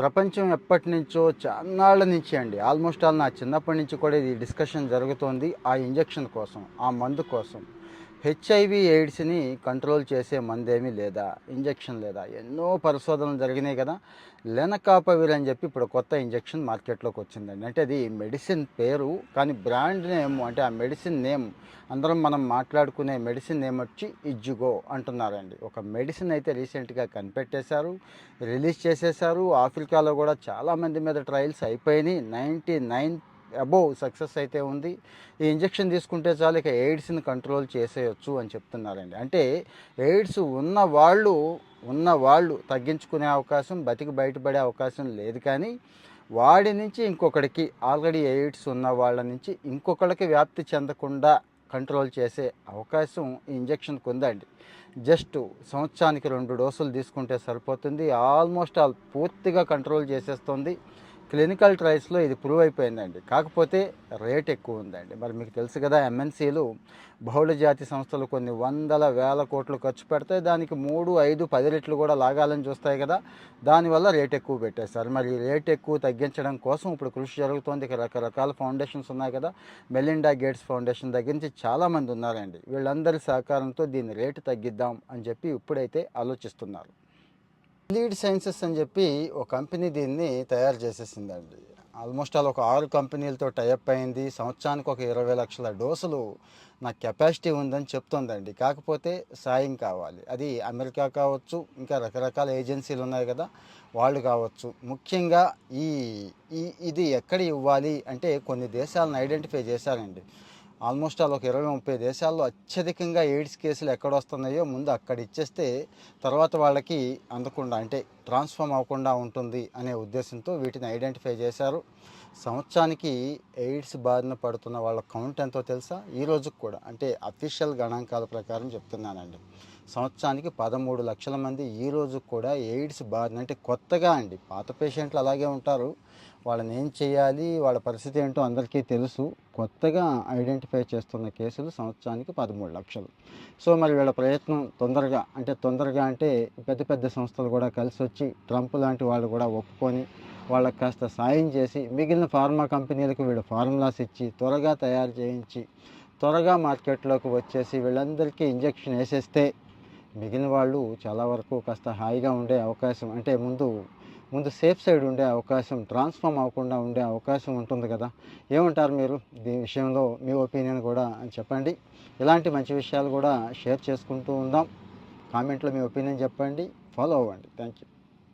ప్రపంచం ఎప్పటి నుంచో చాన్నాళ్ళ నుంచి అండి ఆల్మోస్ట్ ఆల్ నా చిన్నప్పటి నుంచి కూడా ఇది డిస్కషన్ జరుగుతోంది ఆ ఇంజెక్షన్ కోసం ఆ మందు కోసం. హెచ్ఐవి ఎయిడ్స్ని కంట్రోల్ చేసే మందేమీ లేదా? ఇంజెక్షన్ లేదా? ఎన్నో పరిశోధనలు జరిగినాయి కదా. లెనకాపవిర్ అని చెప్పి ఇప్పుడు కొత్త ఇంజెక్షన్ మార్కెట్లోకి వచ్చిందండి. అంటే అది మెడిసిన్ పేరు కానీ బ్రాండ్ నేమ్ అంటే ఆ మెడిసిన్ నేమ్ అందరం మనం మాట్లాడుకునే మెడిసిన్ నేమ్ వచ్చి ఇజ్జుగో అంటున్నారండి. ఒక మెడిసిన్ అయితే రీసెంట్గా కనిపెట్టేశారు రిలీజ్ చేసేశారు. ఆఫ్రికాలో కూడా చాలామంది మీద ట్రయల్స్ అయిపోయినాయి. నైంటీ నైన్ అబోవ్ సక్సెస్ అయితే ఉంది. ఈ ఇంజెక్షన్ తీసుకుంటే చాలు ఇక ఎయిడ్స్ని కంట్రోల్ చేసేయచ్చు అని చెప్తున్నారండి. అంటే ఎయిడ్స్ ఉన్న వాళ్ళు ఉన్న వాళ్ళు తగ్గించుకునే అవకాశం బతికి బయటపడే అవకాశం లేదు కానీ వాడి నుంచి ఇంకొకడికి ఆల్రెడీ ఎయిడ్స్ ఉన్న వాళ్ళ నుంచి ఇంకొకళ్ళకి వ్యాప్తి చెందకుండా కంట్రోల్ చేసే అవకాశం ఈ ఇంజెక్షన్కి ఉందండి. జస్ట్ సంవత్సరానికి రెండు డోసులు తీసుకుంటే సరిపోతుంది. ఆల్మోస్ట్ ఆల్ పూర్తిగా కంట్రోల్ చేసేస్తుంది. క్లినికల్ ట్రయల్స్లో ఇది ప్రూవ్ అయిపోయిందండి. కాకపోతే రేట్ ఎక్కువ ఉందండి. మరి మీకు తెలుసు కదా ఎంఎన్సీలు బహుళ జాతి సంస్థలు కొన్ని వందల వేల కోట్లు ఖర్చు పెడతాయి దానికి మూడు ఐదు పది రెట్లు కూడా లాగాలని చూస్తాయి కదా. దానివల్ల రేట్ ఎక్కువ పెట్టేస్తారు మరి రేట్ ఎక్కువ తగ్గించడం కోసం ఇప్పుడు కృషి జరుగుతోంది. ఇక రకరకాల ఫౌండేషన్స్ ఉన్నాయి కదా. మెలిండా గేట్స్ ఫౌండేషన్ దగ్గర నుంచి చాలామంది ఉన్నారండి. వీళ్ళందరి సహకారంతో దీన్ని రేటు తగ్గిద్దాం అని చెప్పి ఇప్పుడైతే ఆలోచిస్తున్నారు. లీడ్ సైన్సెస్ అని చెప్పి ఒక కంపెనీ దీన్ని తయారు చేసేసిందండి. ఆల్మోస్ట్ ఆల్ ఒక ఆరు కంపెనీలతో టైఅప్ అయింది. సంవత్సరానికి ఒక ఇరవై లక్షల డోసులు నాకు కెపాసిటీ ఉందని చెప్తోందండి. కాకపోతే సాయం కావాలి. అది అమెరికా కావచ్చు ఇంకా రకరకాల ఏజెన్సీలు ఉన్నాయి కదా వాళ్ళు కావచ్చు. ముఖ్యంగా ఈ ఈ ఇది ఎక్కడ ఇవ్వాలి అంటే కొన్ని దేశాలను ఐడెంటిఫై చేశారండి. ఆల్మోస్ట్ ఆల్ ఒక ఇరవై ముప్పై దేశాల్లో అత్యధికంగా ఎయిడ్స్ కేసులు ఎక్కడ వస్తున్నాయో ముందు అక్కడ ఇచ్చేస్తే తర్వాత వాళ్ళకి అందకుండా అంటే ట్రాన్స్ఫార్మ్ అవ్వకుండా ఉంటుంది అనే ఉద్దేశంతో వీటిని ఐడెంటిఫై చేశారు. సంవత్సరానికి ఎయిడ్స్ బారిన పడుతున్న వాళ్ళ కౌంట్ ఎంతో తెలుసా? ఈ రోజుకు కూడా. అంటే అఫీషియల్ గణాంకాల ప్రకారం చెప్తున్నానండి. సంవత్సరానికి పదమూడు లక్షల మంది ఈ రోజు కూడా ఎయిడ్స్ బారిన అంటే కొత్తగా అండి. పాత పేషెంట్లు అలాగే ఉంటారు. వాళ్ళని ఏం చేయాలి వాళ్ళ పరిస్థితి ఏంటో అందరికీ తెలుసు. కొత్తగా ఐడెంటిఫై చేస్తున్న కేసులు సంవత్సరానికి పదమూడు లక్షలు. సో మరి వీళ్ళ ప్రయత్నం తొందరగా అంటే తొందరగా అంటే పెద్ద పెద్ద సంస్థలు కూడా కలిసి వచ్చి ట్రంప్ లాంటి వాళ్ళు కూడా ఒప్పుకొని వాళ్ళకి కాస్త సాయం చేసి మిగిలిన ఫార్మా కంపెనీలకు వీళ్ళు ఫార్ములాస్ ఇచ్చి త్వరగా తయారు చేయించి త్వరగా మార్కెట్లోకి వచ్చేసి వీళ్ళందరికీ ఇంజెక్షన్ వేసేస్తే మిగిలిన వాళ్ళు చాలా వరకు కాస్త హాయిగా ఉండే అవకాశం అంటే ముందు ముందు సేఫ్ సైడ్ ఉండే అవకాశం ట్రాన్స్ఫార్మ్ అవ్వకుండా ఉండే అవకాశం ఉంటుంది కదా. ఏమంటారు మీరు? దీని విషయంలో మీ ఒపీనియన్ కూడా చెప్పండి. ఇలాంటి మంచి విషయాలు కూడా షేర్ చేసుకుంటూ ఉందాం. కామెంట్లో మీ ఒపీనియన్ చెప్పండి. ఫాలో అవ్వండి. Thank you